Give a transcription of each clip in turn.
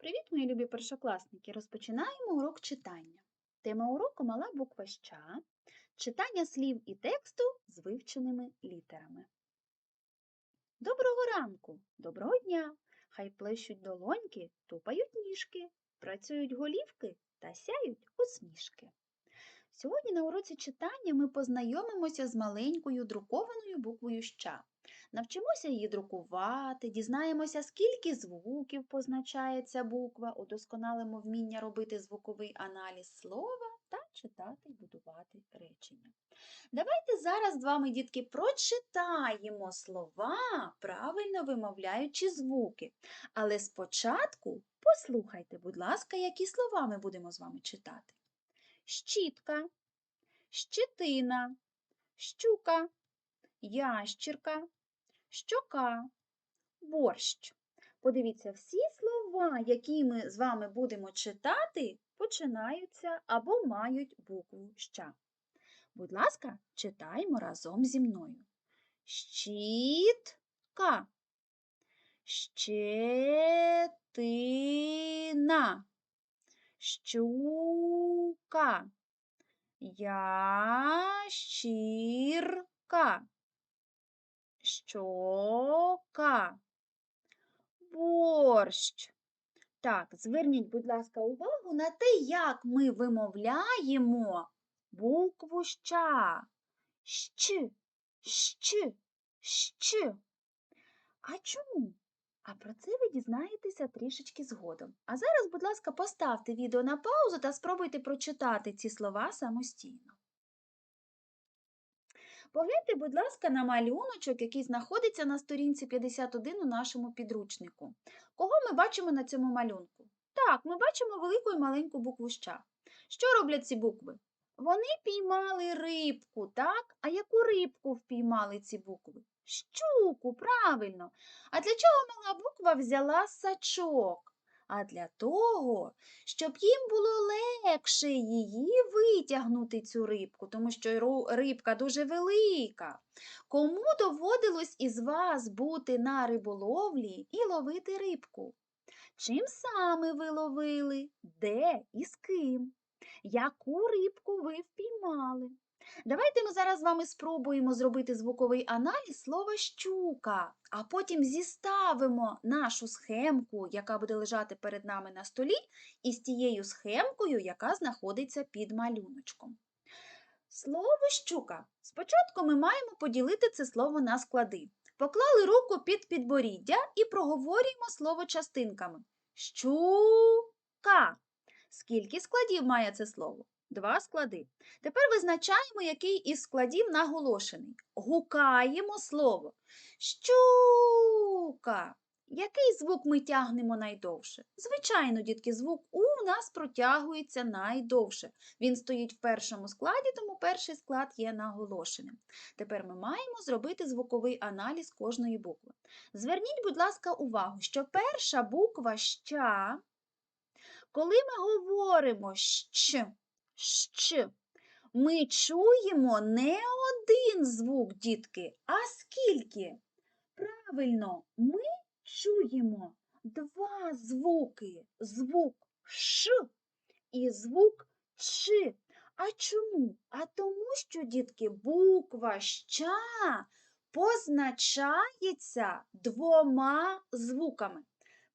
Привіт, мої любі першокласники! Розпочинаємо урок читання. Тема уроку мала буква «щ», читання слів і тексту з вивченими літерами. Доброго ранку, доброго дня! Хай плещуть долоньки, тупають ніжки, працюють голівки та сяють усмішки. Сьогодні на уроці читання ми познайомимося з маленькою друкованою буквою «щ». Навчимося її друкувати, дізнаємося, скільки звуків позначає ця буква, удосконалимо вміння робити звуковий аналіз слова та читати і будувати речення. Давайте зараз з вами, дітки, прочитаємо слова, правильно вимовляючи звуки. Але спочатку послухайте, будь ласка, які слова ми будемо з вами читати. Щітка, щетина, щука, ящірка, щока, борщ. Подивіться, всі слова, які ми з вами будемо читати, починаються або мають букву ща. Будь ласка, читаємо разом зі мною. Щітка, щетина, щука, ящірка, щока, борщ. Так, зверніть, будь ласка, увагу на те, як ми вимовляємо букву ща. Щ, щ, щ. А чому? А про це ви дізнаєтеся трішечки згодом. А зараз, будь ласка, поставте відео на паузу та спробуйте прочитати ці слова самостійно. Погляньте, будь ласка, на малюночок, який знаходиться на сторінці 51 у нашому підручнику. Кого ми бачимо на цьому малюнку? Так, ми бачимо велику і маленьку букву «щ». Що роблять ці букви? Вони піймали рибку, так? А яку рибку впіймали ці букви? Щуку, правильно. А для чого мала буква взяла сачок? А для того, щоб їм було легше її витягнути цю рибку, тому що рибка дуже велика. Кому доводилось із вас бути на риболовлі і ловити рибку? Чим саме ви ловили? Де і з ким? Яку рибку ви впіймали? Давайте ми зараз з вами спробуємо зробити звуковий аналіз слова щука, а потім зіставимо нашу схемку, яка буде лежати перед нами на столі, із тією схемкою, яка знаходиться під малюночком. Слово щука. Спочатку ми маємо поділити це слово на склади. Поклали руку під підборіддя і проговорюємо слово частинками. Щука. Скільки складів має це слово? Два склади. Тепер визначаємо, який із складів наголошений. Гукаємо слово. Щука. Який звук ми тягнемо найдовше? Звичайно, дітки, звук У в нас протягується найдовше. Він стоїть в першому складі, тому перший склад є наголошеним. Тепер ми маємо зробити звуковий аналіз кожної букви. Зверніть, будь ласка, увагу, що перша буква ща, коли ми говоримо щ, щ, ми чуємо не один звук, дітки, а скільки? Правильно, ми чуємо два звуки: звук ш і звук ч. А чому? А тому, що, дітки, буква ща позначається двома звуками.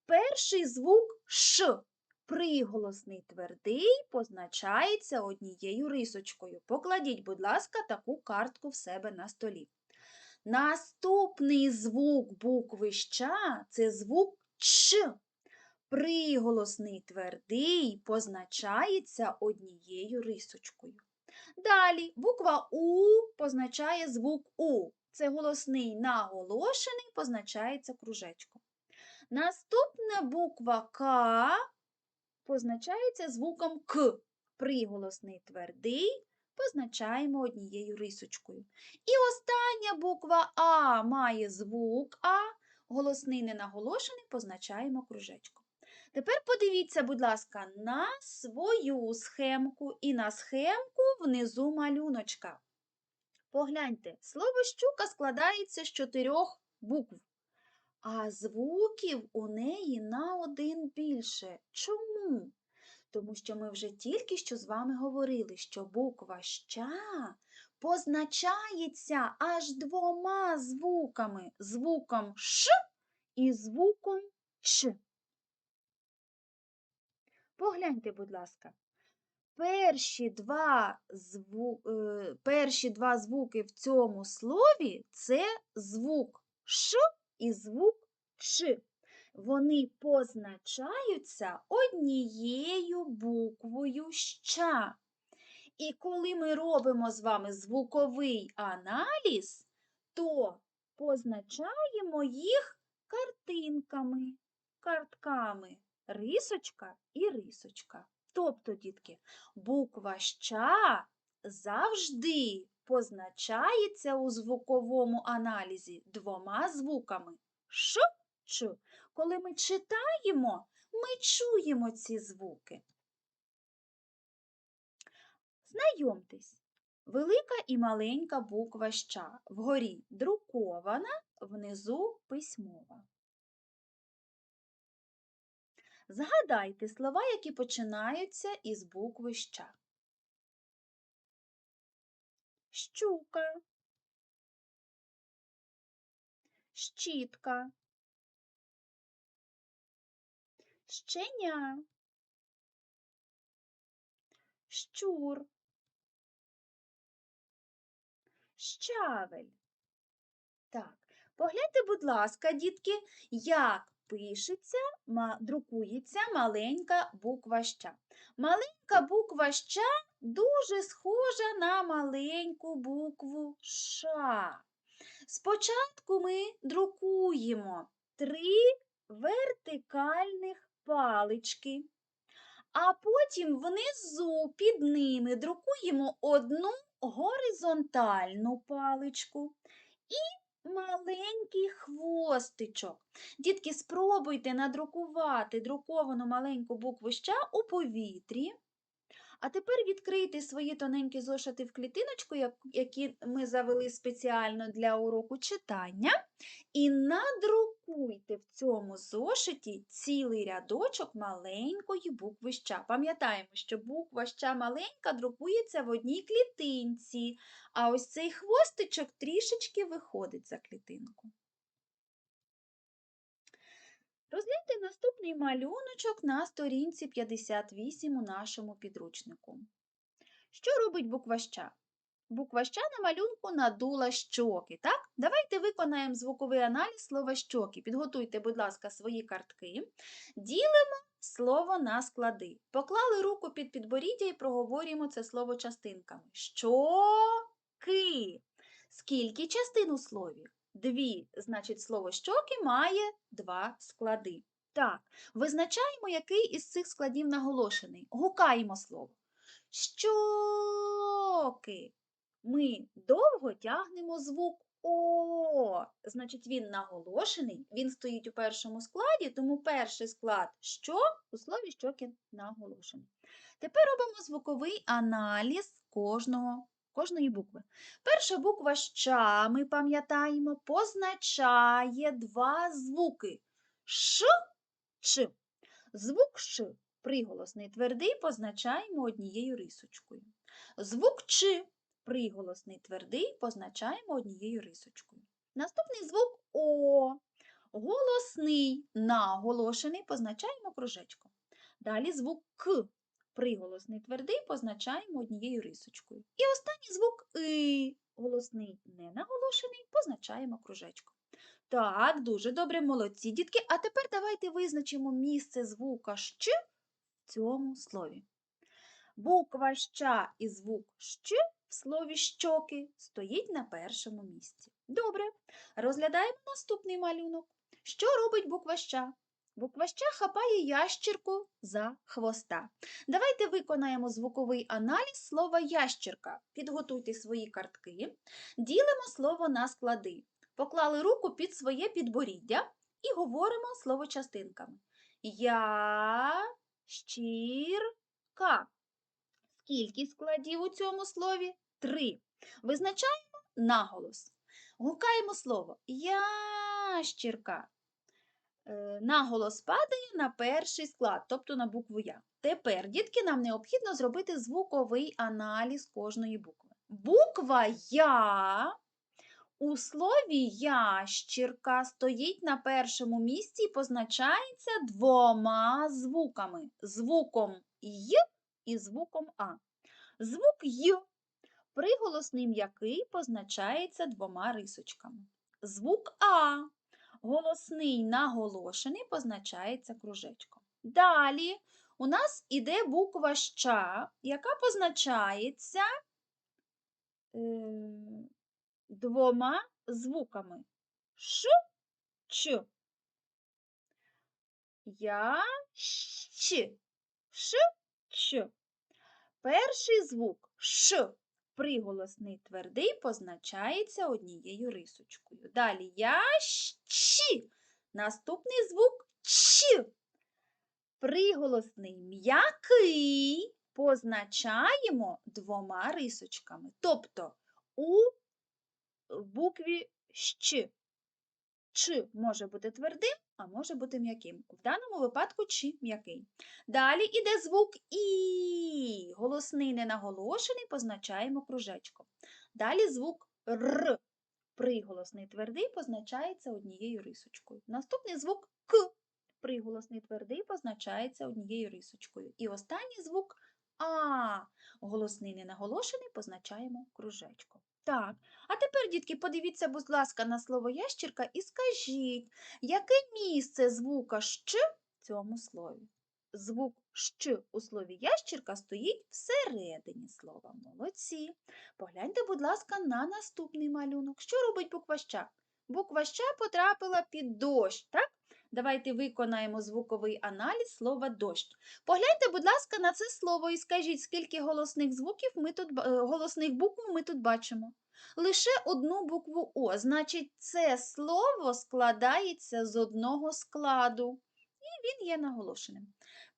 Перший звук ш. Приголосний твердий позначається однією рисочкою. Покладіть, будь ласка, таку картку в себе на столі. Наступний звук букви ща це звук ч. Приголосний твердий позначається однією рисочкою. Далі буква У позначає звук У. Це голосний наголошений позначається кружечком. Наступна буква К позначається звуком К. Приголосний твердий позначаємо однією рисочкою. І остання буква А має звук А, голосний ненаголошений позначаємо кружечком. Тепер подивіться, будь ласка, на свою схемку і на схемку внизу малюночка. Погляньте, слово щука складається з чотирьох букв. А звуків у неї на один більше. Чому? Тому що ми вже тільки що з вами говорили, що буква ща позначається аж двома звуками звуком Ш і звуком Ч. Погляньте, будь ласка. Перші два, зву... е, перші два звуки в цьому слові це звук Ш і звук Ч. Вони позначаються однією буквою ща. І коли ми робимо з вами звуковий аналіз, то позначаємо їх картинками, картками, рисочка і рисочка. Тобто, дітки, буква ща завжди позначається у звуковому аналізі двома звуками Ш, Ч. Коли ми читаємо, ми чуємо ці звуки. Знайомтесь, велика і маленька буква ща. Вгорі друкована, внизу письмова. Згадайте слова, які починаються із букви ща. Щука, щітка, щеня, щур, щавель. Так, погляньте, будь ласка, дітки, як пишеться, друкується маленька буква ща. Маленька буква ща дуже схожа на маленьку букву ша. Спочатку ми друкуємо три вертикальних палички, а потім внизу під ними друкуємо одну горизонтальну паличку і маленький хвостичок. Дітки, спробуйте надрукувати друковану маленьку букву ща у повітрі. А тепер відкрийте свої тоненькі зошити в клітиночку, як- які ми завели спеціально для уроку читання, і надрукуйте в цьому зошиті цілий рядочок маленької букви ща. Пам'ятаємо, що буква ща маленька друкується в одній клітинці, а ось цей хвостичок трішечки виходить за клітинку. Розгляньте наступний малюночок на сторінці 58 у нашому підручнику. Що робить буква ща? Буква ща на малюнку надула щоки. Так? Давайте виконаємо звуковий аналіз слова щоки. Підготуйте, будь ласка, свої картки. Ділимо слово на склади. Поклали руку під підборіддя і проговорюємо це слово частинками. Щоки. Скільки частин у слові? Дві. Значить, слово щоки має два склади. Так, визначаємо, який із цих складів наголошений. Гукаємо слово. Щоки. Ми довго тягнемо звук О. Значить, він наголошений, він стоїть у першому складі, тому перший склад що у слові щоки наголошений. Тепер робимо звуковий аналіз кожного, кожної букви. Перша буква ща, ми пам'ятаємо, позначає два звуки Ш, Ч. Звук Ш приголосний твердий позначаємо однією рисочкою. Звук Ч приголосний твердий позначаємо однією рисочкою. Наступний звук О. Голосний наголошений позначаємо кружечком. Далі звук К. Приголосний твердий позначаємо однією рисочкою. І останній звук И. Голосний ненаголошений позначаємо кружечком. Так, дуже добре, молодці, дітки. А тепер давайте визначимо місце звука щ в цьому слові. Буква ща і звук щ в слові щоки стоїть на першому місці. Добре, розглядаємо наступний малюнок. Що робить буква ща? Буква ща хапає ящірку за хвоста. Давайте виконаємо звуковий аналіз слова ящірка. Підготуйте свої картки, ділимо слово на склади. Поклали руку під своє підборіддя і говоримо слово частинками. Ящірка. Скільки складів у цьому слові? Три. Визначаємо наголос. Гукаємо слово ящірка. Е, наголос падає на перший склад, тобто на букву Я. Тепер, дітки, нам необхідно зробити звуковий аналіз кожної букви. Буква Я у слові ящірка стоїть на першому місці і позначається двома звуками: звуком Й і звуком А. Звук Й приголосний м'який позначається двома рисочками. Звук А голосний наголошений позначається кружечком. Далі у нас іде буква Щ, яка позначається е, двома звуками Ш, Ч. Я, щ, Ш, Ч. Перший звук Ш, приголосний твердий, позначається однією рисочкою. Далі я, щ. Наступний звук Ч. Приголосний м'який позначаємо двома рисочками. Тобто у букві щ. Ч може бути твердим, а може бути м'яким. В даному випадку Ч м'який. Далі іде звук І. Голосний ненаголошений позначаємо кружечком. Далі звук Р. Приголосний твердий позначається однією рисочкою. Наступний звук К. Приголосний твердий позначається однією рисочкою. І останній звук А. Голосний ненаголошений позначаємо кружечком. Так, а тепер, дітки, подивіться, будь ласка, на слово ящірка і скажіть, яке місце звука щ в цьому слові? Звук щ у слові ящірка стоїть всередині слова. Молодці. Погляньте, будь ласка, на наступний малюнок. Що робить буква щ? Буква щ потрапила під дощ, так? Давайте виконаємо звуковий аналіз слова дощ. Погляньте, будь ласка, на це слово і скажіть, скільки голосних звуків ми тут е, голосних букв ми тут бачимо. Лише одну букву О. Значить, це слово складається з одного складу. І він є наголошеним.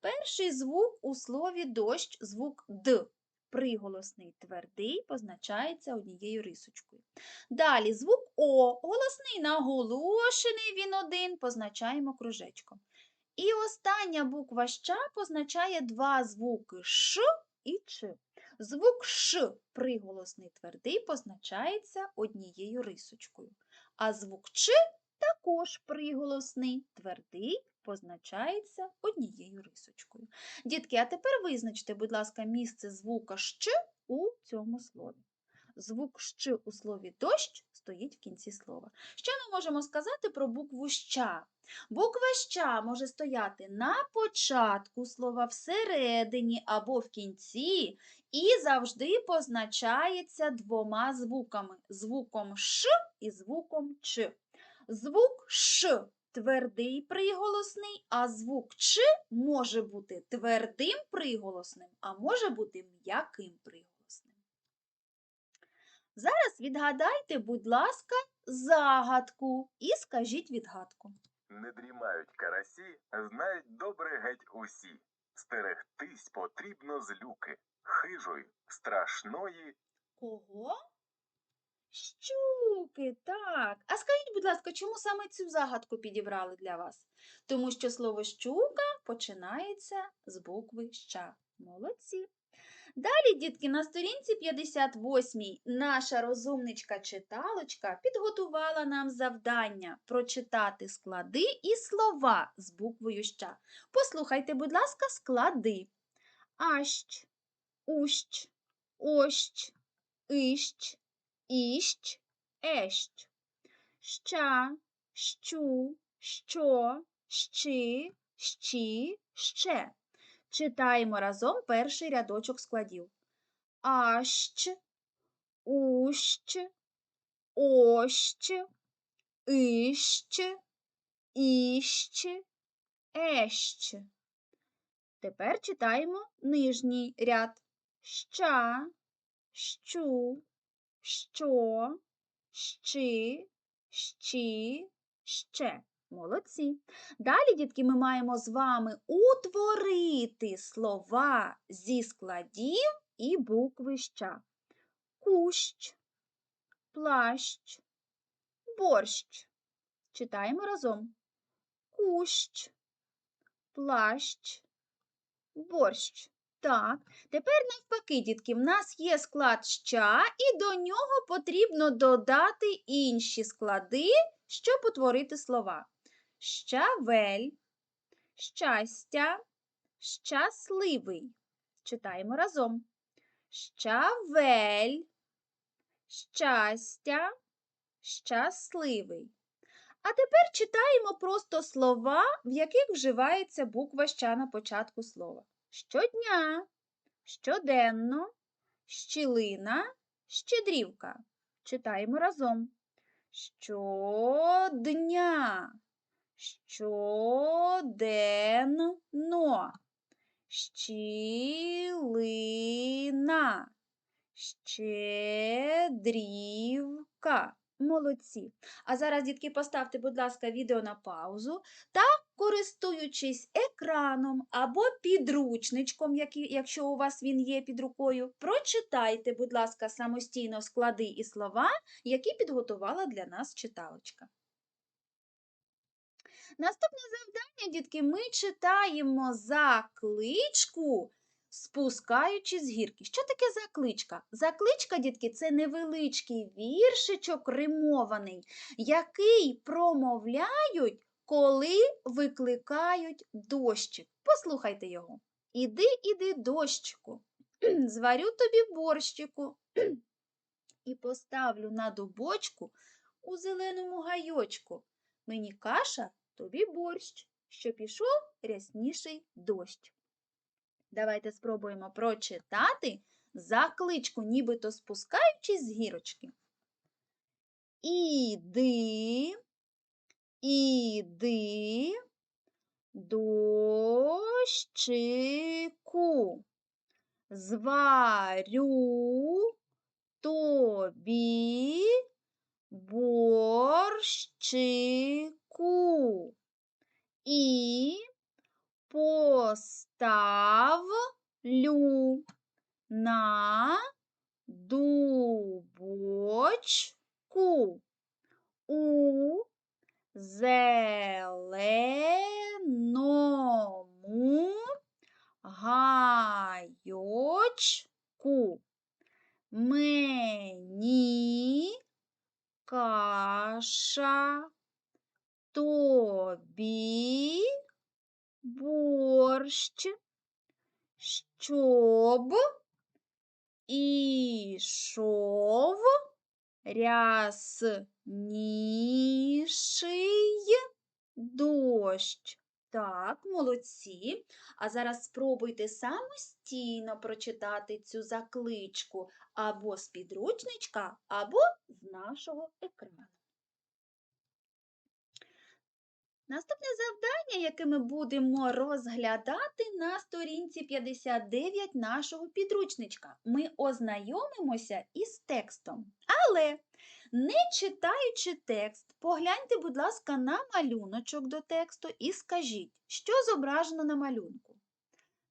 Перший звук у слові дощ звук Д. Приголосний твердий позначається однією рисочкою. Далі звук О, голосний наголошений, він один, позначаємо кружечком. І остання буква Щ позначає два звуки Ш і Ч. Звук Ш приголосний твердий позначається однією рисочкою. А звук Ч також приголосний твердий позначається однією рисочкою. Дітки, а тепер визначте, будь ласка, місце звука Щ у цьому слові. Звук Щ у слові дощ стоїть в кінці слова. Що ми можемо сказати про букву Щ? Буква Щ може стояти на початку слова, всередині або в кінці, і завжди позначається двома звуками звуком Ш і звуком Ч. Звук Ш твердий приголосний, а звук Ч може бути твердим приголосним, а може бути м'яким приголосним. Зараз відгадайте, будь ласка, загадку і скажіть відгадку. Не дрімають карасі, знають добре геть усі. Стерегтись потрібно з люки, хижої, страшної. Кого? Щуки, так. А скажіть, будь ласка, чому саме цю загадку підібрали для вас? Тому що слово щука починається з букви ща. Молодці. Далі, дітки, на сторінці 58 наша розумничка-читалочка підготувала нам завдання прочитати склади і слова з буквою ща. Послухайте, будь ласка, склади. Ащ, ущ, ощ, іщ, іщ, ещ. Ща, щу, що, щи, щі, ще. Читаємо разом перший рядочок складів. Ащ, ущ, ощ, іщ, іщ, ещ. Тепер читаємо нижній ряд. Ща, щу, що, щи, щі, ще. Молодці. Далі, дітки, ми маємо з вами утворити слова зі складів і букви ща. Кущ, плащ, борщ. Читаємо разом. кущ, плащ, борщ. Так, тепер навпаки, дітки, в нас є склад ща, і до нього потрібно додати інші склади, щоб утворити слова. Щавель, щастя, щасливий. Читаємо разом. Щавель, щастя, щасливий. А тепер читаємо просто слова, в яких вживається буква ща на початку слова. Щодня, щоденно, щілина, щедрівка. Читаємо разом. Щодня, щоденно, щілина, щедрівка. Молодці. А зараз, дітки, поставте, будь ласка, відео на паузу та, користуючись екраном або підручничком, якщо у вас він є під рукою, прочитайте, будь ласка, самостійно склади і слова, які підготувала для нас читалочка. Наступне завдання, дітки, ми читаємо закличку, спускаючи з гірки. Що таке закличка? Закличка, дітки, це невеличкий віршичок римований, який промовляють, коли викликають дощик. Послухайте його. Іди, іди, дощику, зварю тобі борщику і поставлю на дубочку у зеленому гайочку. Мені каша, тобі борщ, що пішов рясніший дощ. Давайте спробуємо прочитати закличку, нібито спускаючись з гірочки. Іди, іди, дощику, зварю тобі борщику. І поставлю на дубочку. У зеленому гайочку. Мені каша, тобі борщ, щоб ішов рясніший дощ. Так, молодці. А зараз спробуйте самостійно прочитати цю закличку або з підручничка, або з нашого екрану. Наступне завдання, яке ми будемо розглядати на сторінці 59 нашого підручничка. Ми ознайомимося із текстом. Але, не читаючи текст, погляньте, будь ласка, на малюночок до тексту і скажіть, що зображено на малюнку.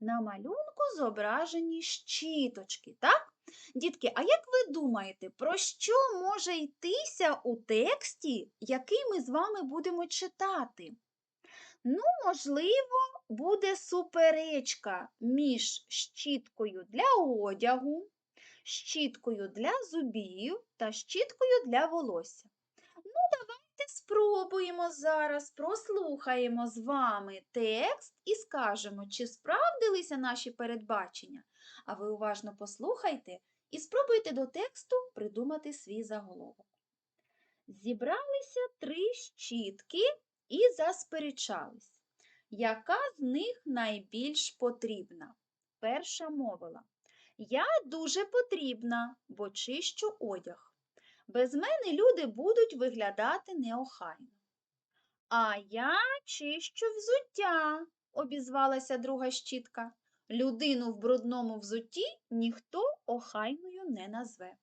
На малюнку зображені щіточки, так? Дітки, а як ви думаєте, про що може йтися у тексті, який ми з вами будемо читати? Ну, можливо, буде суперечка між щіткою для одягу, щіткою для зубів та щіткою для волосся. Ну, давайте спробуємо зараз, прослухаємо з вами текст і скажемо, чи справдилися наші передбачення. А ви уважно послухайте і спробуйте до тексту придумати свій заголовок. Зібралися три щітки і засперечались. Яка з них найбільш потрібна? Перша мовила. Я дуже потрібна, бо чищу одяг. Без мене люди будуть виглядати неохайно. А я чищу взуття, обізвалася друга щітка. Людину в брудному взутті ніхто охайною не назве.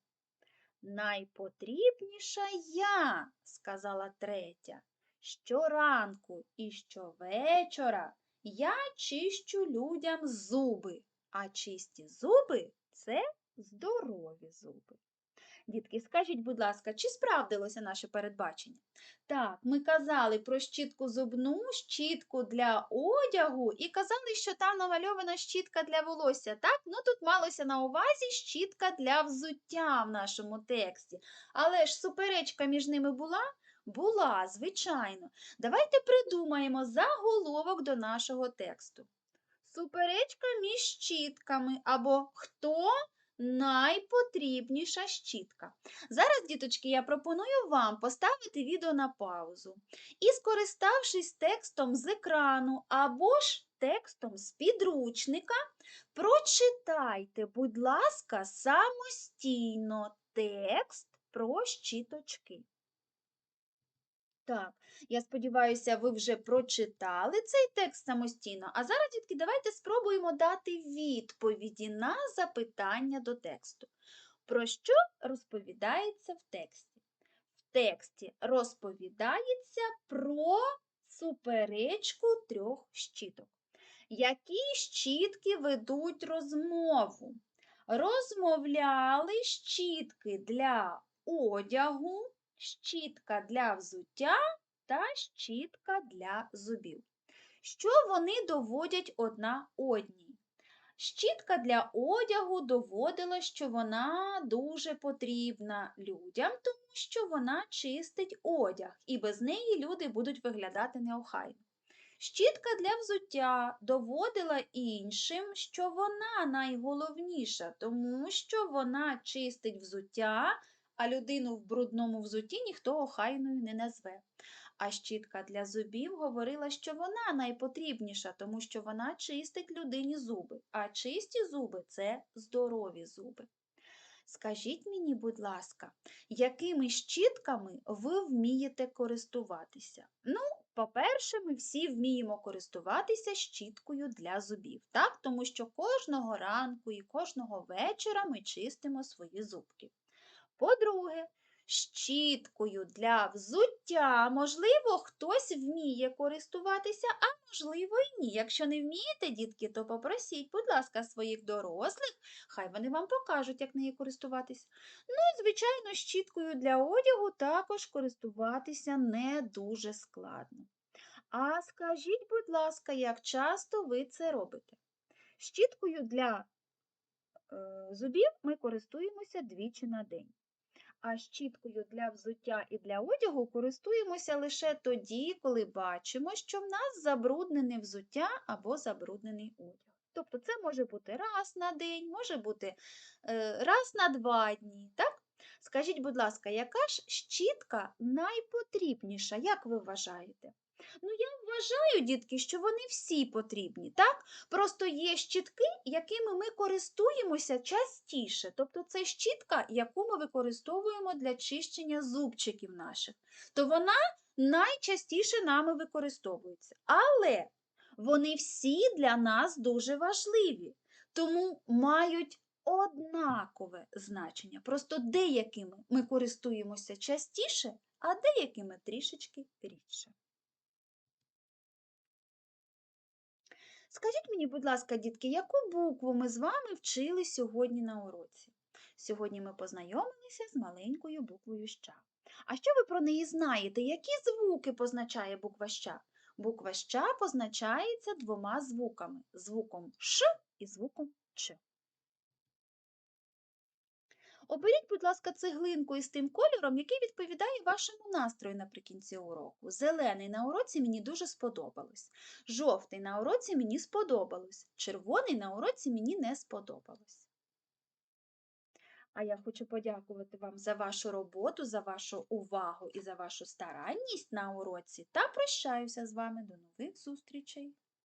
Найпотрібніша я, сказала третя. Щоранку і щовечора я чищу людям зуби, а чисті зуби це здорові зуби. Дітки, скажіть, будь ласка, чи справдилося наше передбачення? Так, ми казали про щітку зубну, щітку для одягу і казали, що там намальована щітка для волосся. Так, ну тут малося на увазі щітка для взуття в нашому тексті. Але ж суперечка між ними була? Була, звичайно. Давайте придумаємо заголовок до нашого тексту. Суперечка між щітками або хто найпотрібніша щітка. Зараз, діточки, я пропоную вам поставити відео на паузу і, скориставшись текстом з екрану або ж текстом з підручника, прочитайте, будь ласка, самостійно текст про щіточки. Так, я сподіваюся, ви вже прочитали цей текст самостійно. А зараз, дітки, давайте спробуємо дати відповіді на запитання до тексту. Про що розповідається в тексті? В тексті розповідається про суперечку трьох щіток. Які щітки ведуть розмову? Розмовляли щітки для одягу, щітка для взуття та щітка для зубів. Що вони доводять одна одній? Щітка для одягу доводила, що вона дуже потрібна людям, тому що вона чистить одяг, і без неї люди будуть виглядати неохайно. Щітка для взуття доводила іншим, що вона найголовніша, тому що вона чистить взуття, а людину в брудному взутті ніхто охайною не назве. А щітка для зубів говорила, що вона найпотрібніша, тому що вона чистить людині зуби, а чисті зуби це здорові зуби. Скажіть мені, будь ласка, якими щітками ви вмієте користуватися? Ну, по-перше, ми всі вміємо користуватися щіткою для зубів, так? тому що кожного ранку і кожного вечора ми чистимо свої зубки. По-друге, щіткою для взуття, можливо, хтось вміє користуватися, а можливо і ні. Якщо не вмієте, дітки, то попросіть, будь ласка, своїх дорослих, хай вони вам покажуть, як нею користуватися. Ну і, звичайно, щіткою для одягу також користуватися не дуже складно. А скажіть, будь ласка, як часто ви це робите? Щіткою для е, зубів ми користуємося двічі на день а щіткою для взуття і для одягу користуємося лише тоді, коли бачимо, що в нас забруднене взуття або забруднений одяг. Тобто це може бути раз на день, може бути е, раз на два дні. так? Скажіть, будь ласка, яка ж щітка найпотрібніша, як ви вважаєте? Ну, я вважаю, дітки, що вони всі потрібні, так? Просто є щітки, якими ми користуємося частіше. Тобто це щітка, яку ми використовуємо для чищення зубчиків наших. То вона найчастіше нами використовується. Але вони всі для нас дуже важливі, тому мають однакове значення. Просто деякими ми користуємося частіше, а деякими трішечки рідше. Скажіть мені, будь ласка, дітки, яку букву ми з вами вчили сьогодні на уроці? Сьогодні ми познайомилися з маленькою буквою ща. А що ви про неї знаєте? Які звуки позначає буква ща? Буква ща позначається двома звуками звуком Ш і звуком Ч. Оберіть, будь ласка, цеглинку із тим кольором, який відповідає вашому настрою наприкінці уроку. Зелений на уроці мені дуже сподобалось. Жовтий на уроці мені сподобалось. Червоний на уроці мені не сподобалось. А я хочу подякувати вам за вашу роботу, за вашу увагу і за вашу старанність на уроці та прощаюся з вами до нових зустрічей!